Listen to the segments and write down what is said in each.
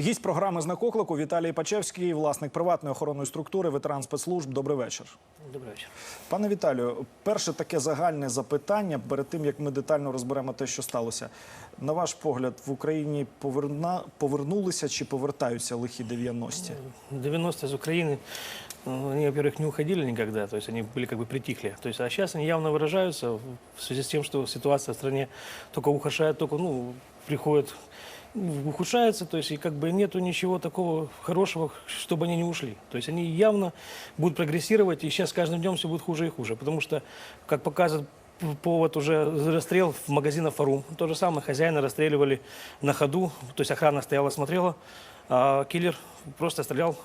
Гість програми «Знак оклику» Віталій Пачевський, власник приватної охоронної структури, ветеран спецслужб. Добрий вечір. Добрий вечір. Пане Віталію, перше таке загальне запитання перед тим, як ми детально розберемо те, що сталося. На ваш погляд, в Україні поверна... повернулися чи повертаються лихі 90-ті? 90 из Украины, э, они, во-первых, не уходили никогда, то есть они были как бы притихли. То есть, а сейчас они явно выражаются в связи с тем, что ситуация в стране только ухудшает, только, ну, приходит, ну, ухудшается, то есть и как бы нету ничего такого хорошего, чтобы они не ушли. То есть они явно будут прогрессировать, и сейчас с каждым днем все будет хуже и хуже, потому что, как показывает повод уже расстрел в магазинах «Форум». То же самое, хозяина расстреливали на ходу, то есть охрана стояла, смотрела, А киллер просто стрелял,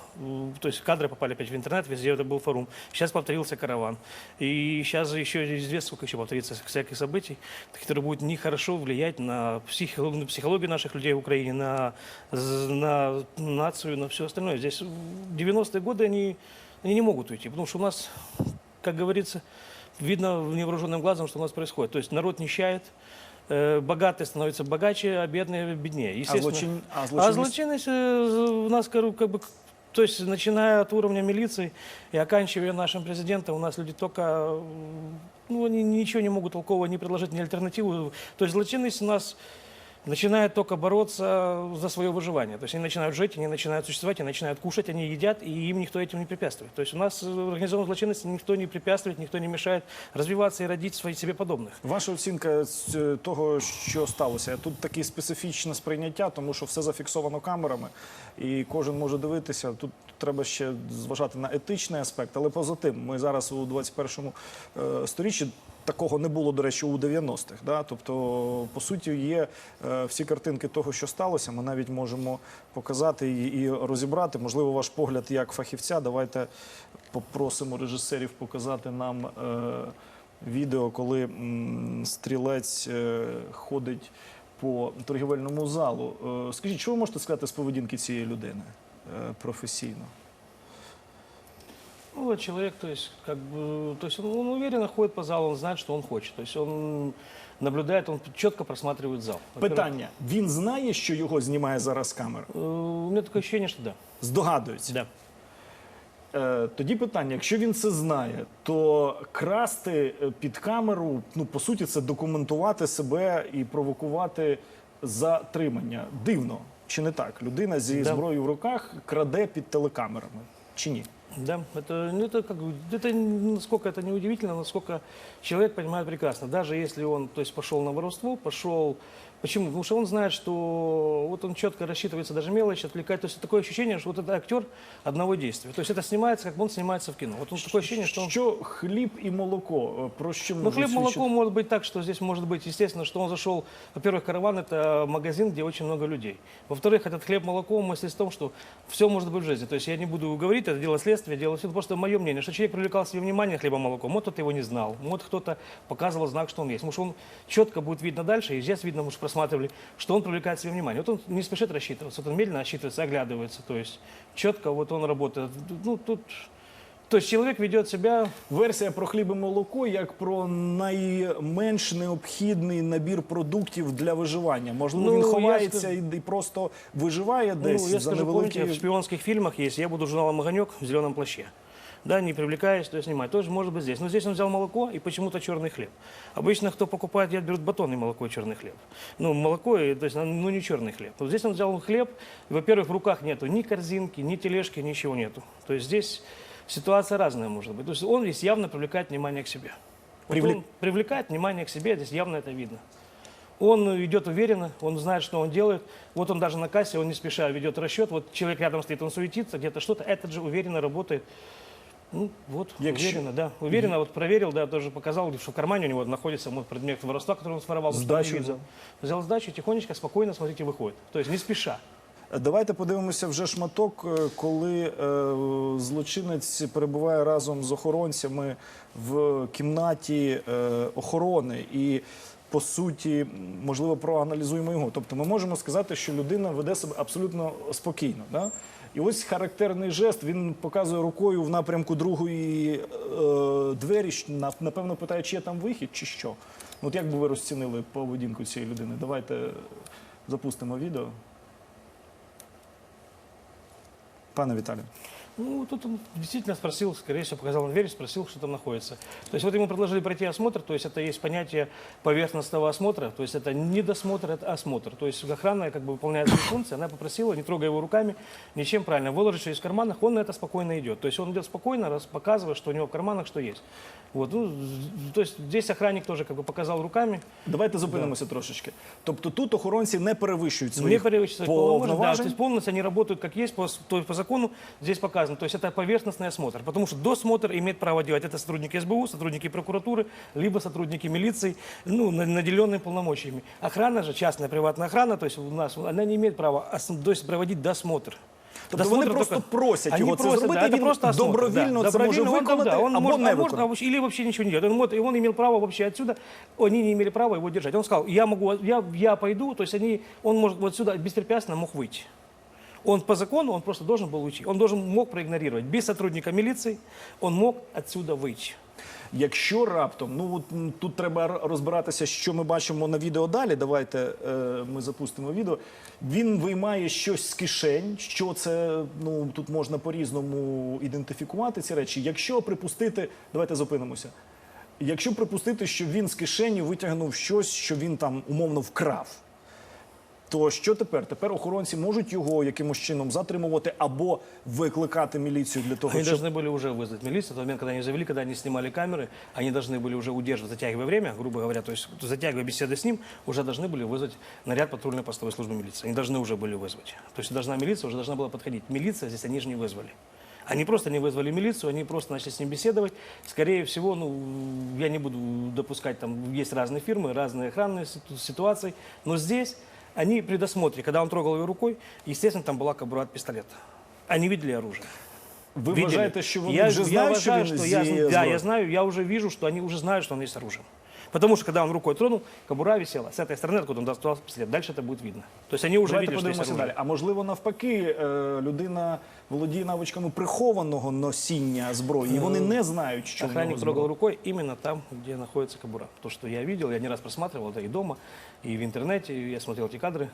то есть кадры попали опять в интернет, везде это был форум. Сейчас повторился караван. И сейчас еще известно, сколько еще повторится всяких событий, которые будут нехорошо влиять на психологию, на психологию наших людей в Украине, на, на нацию, на все остальное. Здесь в 90-е годы они, они не могут уйти, потому что у нас, как говорится, видно невооруженным глазом, что у нас происходит. То есть народ нищает, богатые становятся богаче, а бедные беднее. А, Естественно. злочин... а А злочинність? злочинность э, у нас как как бы, то есть начиная от уровня милиции и оканчивая нашим президентом, у нас люди только, э, ну, они ничего не могут толкового не предложить, ни альтернативу. То есть злочинность у нас начинает только бороться за свое выживание. То есть они начинают жить, они начинают существовать, они начинают кушать, они едят, и им никто этим не препятствует. То есть у нас э, организованной злочинности никто не препятствует, никто не мешает развиваться и родить своих себе подобных. Ваша оцінка з е, того, що сталося. Тут таке специфічне сприйняття, тому що все зафіксовано камерами, і кожен може дивитися. Тут треба ще зважати на етичний аспект, але поза тим, ми зараз у 21 е, сторіччі. Такого не було, до речі, у 90-х. Да? Тобто, по суті, є е, всі картинки того, що сталося. Ми навіть можемо показати і, розібрати. Можливо, ваш погляд як фахівця. Давайте попросимо режисерів показати нам. Е, відео, коли м, стрілець е, ходить по торгівельному залу. Е, скажіть, що ви можете сказати з поведінки цієї людини е, професійно? Ну, вот человек, то есть, как бы, то есть он, он уверенно ходит по залу, он знает, что он хочет. То есть он наблюдает, он четко просматривает зал. Во-первых, Питання: він знає, що його знімає зараз камера? э, У меня такое ощущение, что да. Здогадується. Да. Е, Тоді питання: якщо він це знає, то красти е, під камеру, ну по суті, це документувати себе і провокувати затримання. Дивно, чи не так? Людина зі Да. зброєю в руках краде під телекамерами. Чи ні? Да, это, ну, это, как, бы- это насколько это неудивительно, насколько человек понимает прекрасно. Даже если он то есть, пошел на воровство, пошел... Почему? Потому что он знает, что вот он четко рассчитывается, даже мелочь отвлекает. То есть такое ощущение, что вот это актер одного действия. То есть это снимается, как он снимается в кино. Вот он такое ощущение, что он... Що хліб і молоко? Е, Про що Ну, можуть хлеб, свідчити? молоко может быть так, что здесь может быть, естественно, что он зашел, во-первых, караван – это магазин, где очень много людей. Во-вторых, этот хлеб, молоко, мысль в том, что все может быть в жизни. То есть я не буду говорить, это дело следствия, дело все, просто мое мнение, что человек привлекал себе внимание хлебом, молоком, вот кто-то его не знал, вот кто-то показывал знак, что он есть. Потому что он четко будет видно дальше, и здесь видно, мы же просматривали, что он привлекает себе внимание. Вот он не спешит рассчитываться, вот он медленно рассчитывается, оглядывается, то есть четко вот он работает. Ну, тут... То есть человек ведет себя Версія про хліб і молоко як про найменш необхідний набір продуктів для виживання. Можливо, Ну, він я ховається скажу- і, і просто виживає десь ну, я за скажу, помните, невеликі. в шпионских фильмах есть «Я буду журналом «Огонек» в зеленом плаще». Да, не привлекаясь, то есть снимать. Тоже может быть здесь. Но здесь он взял молоко и почему-то черный хлеб. Обычно, кто покупает, я берут батон и молоко, и черный хлеб. Ну, молоко, то есть, ну, не черный хлеб. Вот здесь он взял хлеб, во-первых, в руках нету ни корзинки, ни тележки, ничего нету. То есть здесь ситуация разная может быть. То есть он здесь явно привлекает внимание к себе. Вот Привлек- он привлекает внимание к себе, здесь явно это видно. Он идет уверенно, он знает, что он делает. Вот он даже на кассе, он не спеша ведет расчет. Вот человек рядом стоит, он суетится, где-то что-то. Этот же уверенно работает. Ну, вот, Якщо- уверенно, да. Уверенно, вот проверил, да, тоже показал, что в кармане у него находится вот, предмет воровства, который он своровал. Сдачу взял. Взял сдачу, тихонечко, спокойно, смотрите, выходит. То есть не спеша. Давайте подивимося вже шматок, е, коли е, злочинець перебуває разом з охоронцями в кімнаті е, охорони і. По суті, можливо, проаналізуємо його. Тобто, ми можемо сказати, що людина веде себе абсолютно спокійно. Да? І ось характерний жест. Він показує рукою в напрямку другої е, двері. Напевно, питає, чи є там вихід, чи що. От як би ви розцінили поведінку цієї людини? Давайте запустимо відео. Пане Віталію. Ну, тут он действительно спросил, скорее всего, показал он дверь, спросил, что там находится. То есть вот ему предложили пройти осмотр, то есть это есть понятие поверхностного осмотра, то есть это не досмотр, это осмотр. То есть охрана как бы выполняет свои функции, она попросила, не трогая его руками, ничем правильно, выложить что есть в карманах, он на это спокойно идет. То есть он идет спокойно, раз показывая, что у него в карманах что есть. Вот, ну, з- то есть здесь охранник тоже как бы показал руками, Давайте зупинимося трошечки. Тобто тут охоронці не перевищують не своїх перевыше своих полномочий, да, то повноважень. есть полностью они работают как есть, по, с- то есть по закону здесь показано. То есть это поверхностный осмотр, потому что досмотр имеет право делать это сотрудники СБУ, сотрудники прокуратуры, либо сотрудники милиции, ну, на- наделенные полномочиями. Охрана же, частная приватная охрана, то есть у нас, она не имеет права ос- то есть проводить досмотр. Тобто Досмотр вони просто только- просять Они його це просят, зробити, да, і это він просто осмотр, добровільно да, це може добровольно он, виконати да, он або может, не а может, а виконати. вообще- или вообще ничего не делать. Он, может- и он имел право вообще отсюда, они не имели права его держать. Он сказал, я могу, я, я пойду, то есть они, он может вот сюда беспрепятственно мог выйти. Он по закону, он просто должен был уйти. Он должен мог проигнорировать. Без сотрудника милиции он мог отсюда выйти. Якщо раптом, ну от тут треба розбиратися, що ми бачимо на відео далі. Давайте е, ми запустимо відео. Він виймає щось з кишень. Що це? Ну тут можна по-різному ідентифікувати ці речі. Якщо припустити, давайте зупинимося. Якщо припустити, що він з кишені витягнув щось, що він там умовно вкрав. То що тепер? Тепер охоронці можуть його якимось чином затримувати або викликати міліцію для того, Они щоб должны были уже вызвать милицию. В тот момент, когда они завели, когда они снимали камеры, они должны были уже удерживать, затягивая время, грубо говоря, то есть затягивая беседы с ним, уже должны были вызвать наряд патрульной постовой службы милиции. Они должны уже были вызвать. То есть должна милиция уже должна была подходить. Милиция здесь они же не вызвали. Они просто не вызвали милицию, они просто начали с ним беседовать. Скорее всего, ну, я не буду допускать, там есть разные фирмы, разные охранные ситу- ситуации, но здесь они при досмотре, когда он трогал ее рукой, естественно, там была кобура от пистолета. Они видели оружие. Вы Видели? вважаєте, что вони я, вже я знають, що він что я, Да, я знаю, я уже вижу, что они уже знают, что он есть оружием. Потому что, когда он рукой тронул, кобура висела. С этой стороны, откуда он достал пистолет, дальше это будет видно. То есть они уже Давайте видели, что есть подивимося оружие. далі. А можливо, навпаки, е, людина володіє навичками прихованого носіння зброї, і вони не знають, що в нього Охранник трогал зброя. рукой именно там, где находится кобура. То, что я видел, я не раз просматривал это и дома, и в интернете, и я смотрел эти кадры.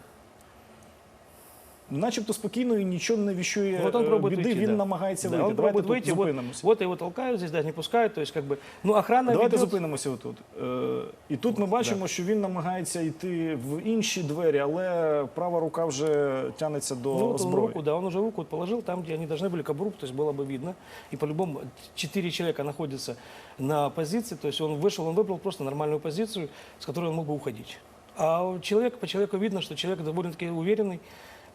Начебто спокійно і нічого не віщує Вот он е, пробует біди, выйти, він да. намагається Да, вийти. он Давайте пробует тут выйти, вот, зупинимося. вот его толкают здесь, даже не пускают, то есть как бы, ну охрана Давайте ведет- зупинимося отут. Е, І тут ми бачимо, що він намагається йти в інші двері, але права рука вже тянеться до Ну, вот он зброї. руку, да, он уже руку вот положил там, где они должны были кобуру, то есть было бы видно. И по-любому четыре человека находятся на позиции, то есть он вышел, он выбрал просто нормальную позицию, с которой он мог бы уходить. А у человека, по человеку видно, что человек довольно-таки уверенный,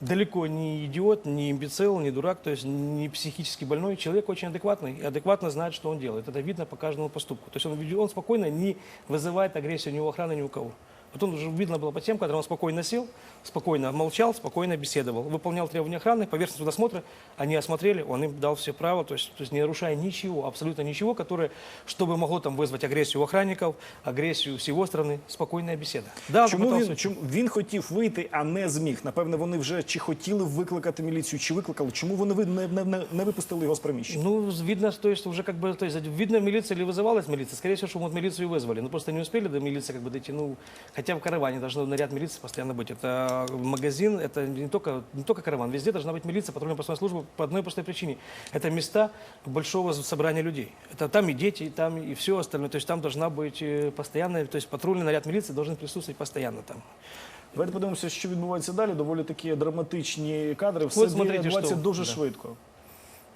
далеко не идиот, не имбецил, не дурак, то есть не психически больной. Человек очень адекватный и адекватно знает, что он делает. Это видно по каждому поступку. То есть он, ведет- он спокойно не вызывает агрессию ни у охраны, ни у кого. Вот он уже видно было по тем, когда он спокойно сел, спокойно молчал, спокойно беседовал, выполнял требования охраны, поверхностного досмотра, они осмотрели, он им дал все права, то есть, то есть не нарушая ничего, абсолютно ничего, которое, чтобы могло там вызвать агрессию у охранников, агрессию с его стороны, спокойная беседа. Да, Чому попытался- він, чому він хотів вийти, а не зміг? Напевне, вони вже чи хотіли викликати міліцію, чи викликали. Чому вони ви- не, не, не, не випустили його з приміщення? Ну, видно, то есть уже как бы, то есть видно, милиция или вызывалась милиция. Скорее всего, что вот милицию вызвали. Но просто не успели до милиции как бы дойти. Ну, хотя в караване должен наряд милиции постоянно быть. Это магазин, это не только, не только караван. Везде должна быть милиция, патрульная постовая служба по одной простой причине. Это места большого собрания людей. Это там и дети, и там и все остальное. То есть там должна быть э, постоянная, то есть патрульный наряд милиции должен присутствовать постоянно там. Давайте подивимося, що відбувається далі. Доволі такі драматичні кадри. Все От смотрите, відбувається що- дуже да. швидко.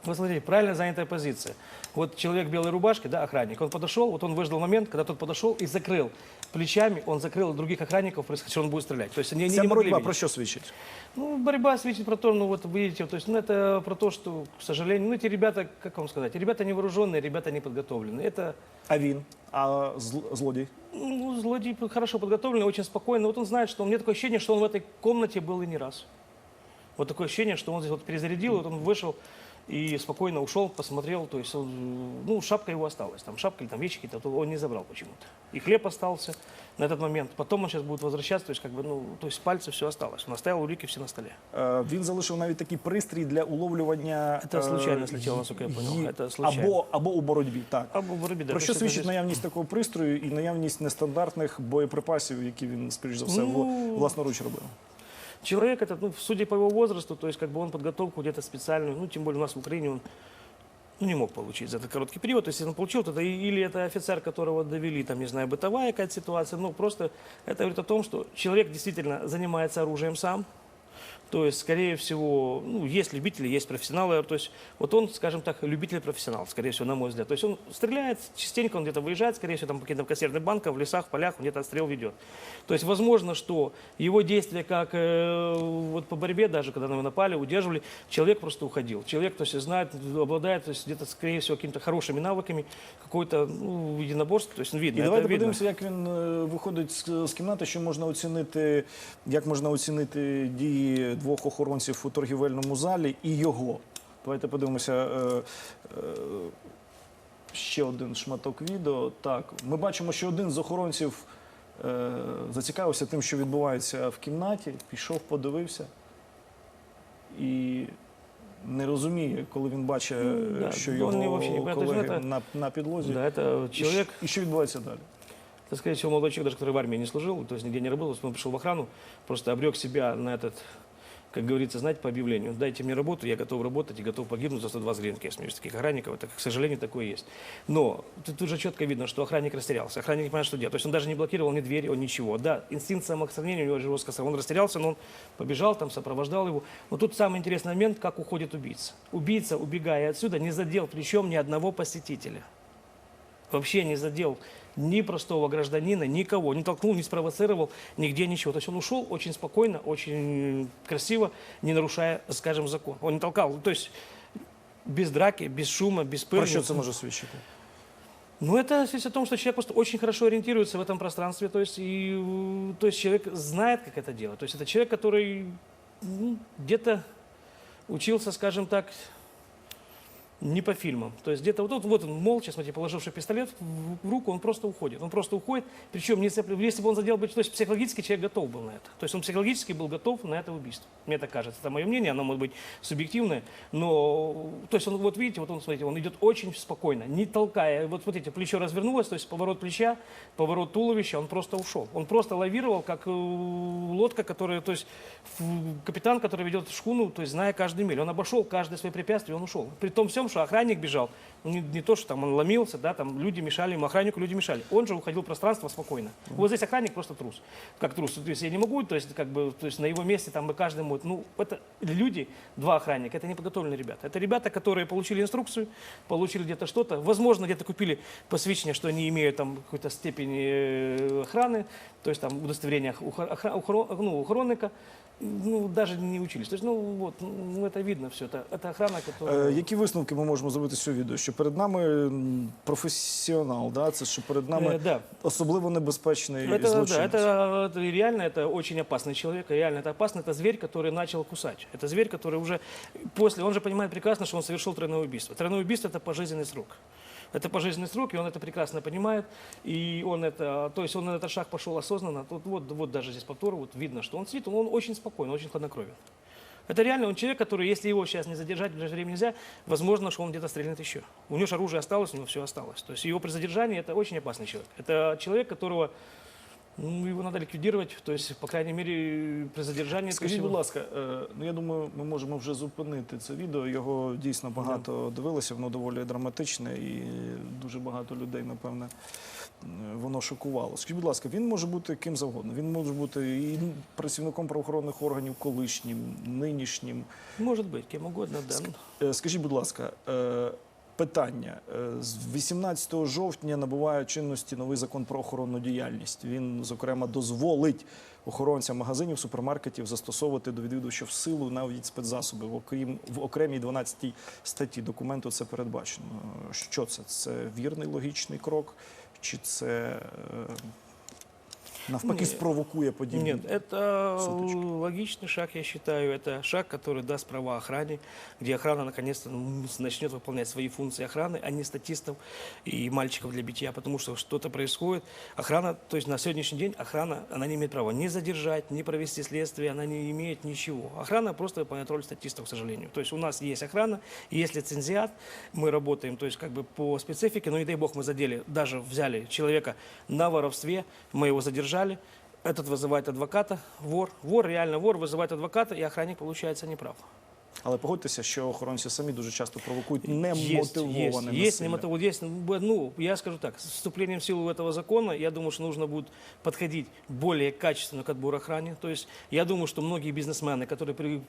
Вот смотрите, правильно занятая позиция. Вот человек в белой рубашке, да, охранник, он подошел, вот он выждал момент, когда тот подошел и закрыл плечами, он закрыл других охранников, происходит, что он будет стрелять. То есть они, они Ця не могли боротьба видеть. про що свідчить? Ну, борьба свидетельствует про то, ну вот видите, то есть, ну это про то, что, к сожалению, ну эти ребята, как вам сказать, ребята не вооруженные, ребята не подготовленные. Это А він? А зл- злодій? ну, злодей хорошо подготовленный, очень спокойно. Вот он знает, что он, у меня такое ощущение, что он в этой комнате был и не раз. Вот такое ощущение, что он здесь вот перезарядил, вот он вышел и спокойно ушел, посмотрел, то есть, он, ну, шапка его осталась, там шапка или там вещи какие-то, то он не забрал почему-то. И хлеб остался на этот момент. Потом он сейчас будет возвращаться, то есть, как бы, ну, то есть, пальцы все осталось. Он оставил улики все на столе. Е, Він залишив навіть такий пристрій для уловлювання. Це е, случайно слетіло, ї- наскільки я понял. ї- Це случайно. Або, або у боротьбі, так. Або в рыбе, да, Про то що есть это свідчить здесь- наявність такого пристрою і наявність нестандартних боєприпасів, які він, скоріш за все, Ну, вла- власноруч робив? Человек этот, ну, судя по его возрасту, то есть как бы он подготовку где-то специальную, ну, тем более у нас в Украине он ну, не мог получить за этот короткий период. То есть, если он получил, то это и- или это офицер, которого довели, там, не знаю, бытовая какая-то ситуация. Ну, просто это говорит о том, что человек действительно занимается оружием сам. То есть, скорее всего, ну, есть любители, есть профессионалы. То есть, вот он, скажем так, любитель-профессионал, скорее всего, на мой взгляд. То есть, он стреляет, частенько он где-то выезжает, скорее всего, там, по каким-то консервным банкам, в лесах, в полях, он где-то отстрел ведет. То есть, возможно, что его действия, как э, вот по борьбе, даже когда на него напали, удерживали, человек просто уходил. Человек, то есть, знает, обладает, то есть, где-то, скорее всего, какими-то хорошими навыками, какой-то, ну, единоборство, то есть, ну, видно. І это давайте видно. подивимося, як він е, виходить з, з кімнати, що можна оцінити, як можна оцінити дії двох охоронців у торгівельному залі і його. Давайте подивимося е, е, ще один шматок відео. Так, ми бачимо, що один з охоронців е, зацікавився тим, що відбувається в кімнаті, пішов, подивився і. Не розуміє, коли він бачить, е, Да, що он його не- вообще не понимает. То есть, колеги ну, это- на, на підлозі. Да, это І человек, що- і що відбувається далі? Это, скорее всего, молодой человек, даже который в армии не служил, то есть нигде не работал, он пришел в охрану, просто обрек себя на этот, как говорится, знаете, по объявлению, дайте мне работу, я готов работать и готов погибнуть за 120 гривен, я смеюсь, таких охранников, это, к сожалению, такое есть. Но тут, тут же четко видно, что охранник растерялся, охранник не понимает, что делать, то есть он даже не блокировал ни двери, он ничего, да, инстинкт самосохранения у него жестко, он растерялся, но он побежал, там, сопровождал его, но тут самый интересный момент, как уходит убийца. Убийца, убегая отсюда, не задел причем ни одного посетителя. Вообще не задел ни простого гражданина, никого, не толкнул, не спровоцировал, нигде ничего. То есть он ушел очень спокойно, очень красиво, не нарушая, скажем, закон. Он не толкал, то есть без драки, без шума, без пыли. Про що це може свідчити? Ну, это свидетельствует о том, что человек просто очень хорошо ориентируется в этом пространстве, то есть, и, то есть человек знает, как это делать. То есть это человек, который ну, где-то учился, скажем так, не по фильмам. То есть где-то вот, тут, вот он молча, смотрите, положивший пистолет в, руку, он просто уходит. Он просто уходит, причем цепля- если бы он задел бы, то есть психологически человек готов был на это. То есть он психологически был готов на это убийство. Мне так кажется. Это мое мнение, оно может быть субъективное, но, то есть он, вот видите, вот он, смотрите, он идет очень спокойно, не толкая. Вот смотрите, плечо развернулось, то есть поворот плеча, поворот туловища, он просто ушел. Он просто лавировал, как э, лодка, которая, то есть капитан, который ведет шхуну, то есть зная каждый миль. Он обошел каждое свое препятствие, он ушел. При том всем, что охранник бежал, ну, не, не то, что там он ломился, да, там люди мешали ему, охраннику люди мешали. Он же уходил в пространство спокойно. Вот здесь охранник просто трус. Как трус. То есть я не могу, то есть как бы, то есть на его месте там бы каждый может, ну, это люди, два охранника, это не подготовленные ребята. Это ребята, которые получили инструкцию, получили где-то что-то, возможно, где-то купили посвящение, что они имеют там какую-то степень э, охраны, то есть там удостоверение ну, охранника, ну, даже не учились. То есть, ну, вот, ну, это видно все. Это, это охрана, которая... Е, які висновки ми можемо зробити з цього відео? Що перед нами м, професіонал, да? це що перед нами Э, да. особливо небезпечний Это, да, злочинець. это, это реально это очень опасный человек, реально это опасно. Это зверь, который начал кусать. Это зверь, который уже после, он же понимает прекрасно, что он совершил тройное убийство. Тройное убийство – это пожизненный срок. Это пожизненный срок, и он это прекрасно понимает. И он это, то есть он на этот шаг пошел осознанно. Тут вот, вот даже здесь повтор, вот видно, что он сидит, он очень спокойно, очень хладнокровен. Это реально он человек, который, если его сейчас не задержать, в ближайшее время нельзя, возможно, что он где-то стрельнет еще. У него же оружие осталось, у него все осталось. То есть его при задержании это очень опасный человек. Это человек, которого ну, его надо ликвидировать, то есть, по крайней мере, при задержании. Скажіть, будь ласка, е, ну я думаю, ми можемо вже зупинити це відео. Його дійсно багато дивилося, воно доволі драматичне і дуже багато людей, напевне, е, воно шокувало. Скажіть, будь ласка, він може бути ким завгодно. Він може бути і працівником правоохоронних органів, колишнім, нинішнім. Может быть, кем угодно, да. Е, Скажіть, будь ласка, е, питання. Е, З 18 жовтня набуває чинності новий закон про охоронну діяльність. Він, зокрема, дозволить охоронцям магазинів, супермаркетів застосовувати до відвідувачів силу навіть спецзасоби. Окрім, в окремій 12 статті документу це передбачено. Що це? Це вірний логічний крок? Чи це е, навпаки Ні. спровокує подібні? Нет, это суточки. логичный шаг, я считаю. Это шаг, который даст права охране, где охрана наконец-то ну, начнет выполнять свои функции охраны, а не статистов и мальчиков для битья, потому что что-то происходит. Охрана, то есть на сегодняшний день охрана, она не имеет права ни задержать, ни провести следствие, она не имеет ничего. Охрана просто выполняет роль статистов, к сожалению. То есть у нас есть охрана, есть лицензиат, мы работаем, то есть как бы по специфике, но не дай бог мы задели, даже взяли человека на воровстве, мы его задержали, этот вызывает адвоката, вор, вор, реально вор, вызывает адвоката, и охранник, получается, неправ. Але погодьтеся, що охоронці самі дуже часто провокують Есть, немотивоване есть, есть, насилля. немотив- есть, ну, я скажу так, с вступлением в силу этого закона, я думаю, что нужно будет подходить более качественно к отбору охраны. То есть я думаю, что многие бизнесмены, которые, при-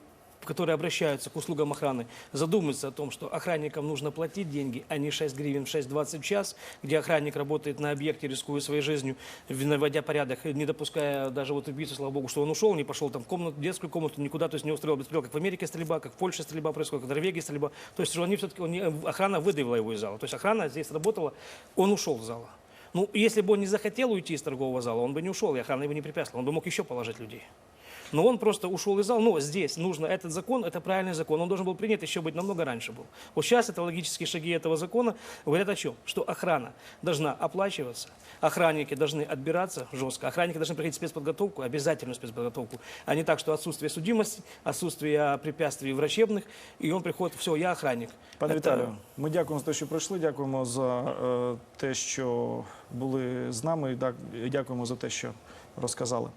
которые обращаются к услугам охраны, задумаются о том, что охранникам нужно платить деньги, а не 6 гривен, 6,20 в час, где охранник работает на объекте, рискуя своей жизнью, наводя порядок, не допуская даже вот убийцу, слава богу, что он ушел, не пошел там в комнату, детскую комнату, никуда, то есть не устроил беспредел, как в Америке стрельба, как в Польше стрельба происходит, как в Норвегии стрельба. То есть они все-таки, охрана выдавила его из зала. То есть охрана здесь работала, он ушел из зала. Ну, если бы он не захотел уйти из торгового зала, он бы не ушел, и охрана его не препятствовала, он бы мог еще положить людей. Но он просто ушел из зала. Но здесь нужно этот закон, это правильный закон. Он должен был принят еще быть намного раньше был. Вот сейчас это логические шаги этого закона говорят о чем? Что охрана должна оплачиваться, охранники должны отбираться жестко, охранники должны проходить спецподготовку, обязательную спецподготовку, а не так, что отсутствие судимости, отсутствие препятствий врачебных, и он приходит, все, я охранник. Пане Это- Віталію, ми дякуємо за те, що прийшли. Дякуємо за е, те, що були з нами. і так- Дякуємо за те, що розказали.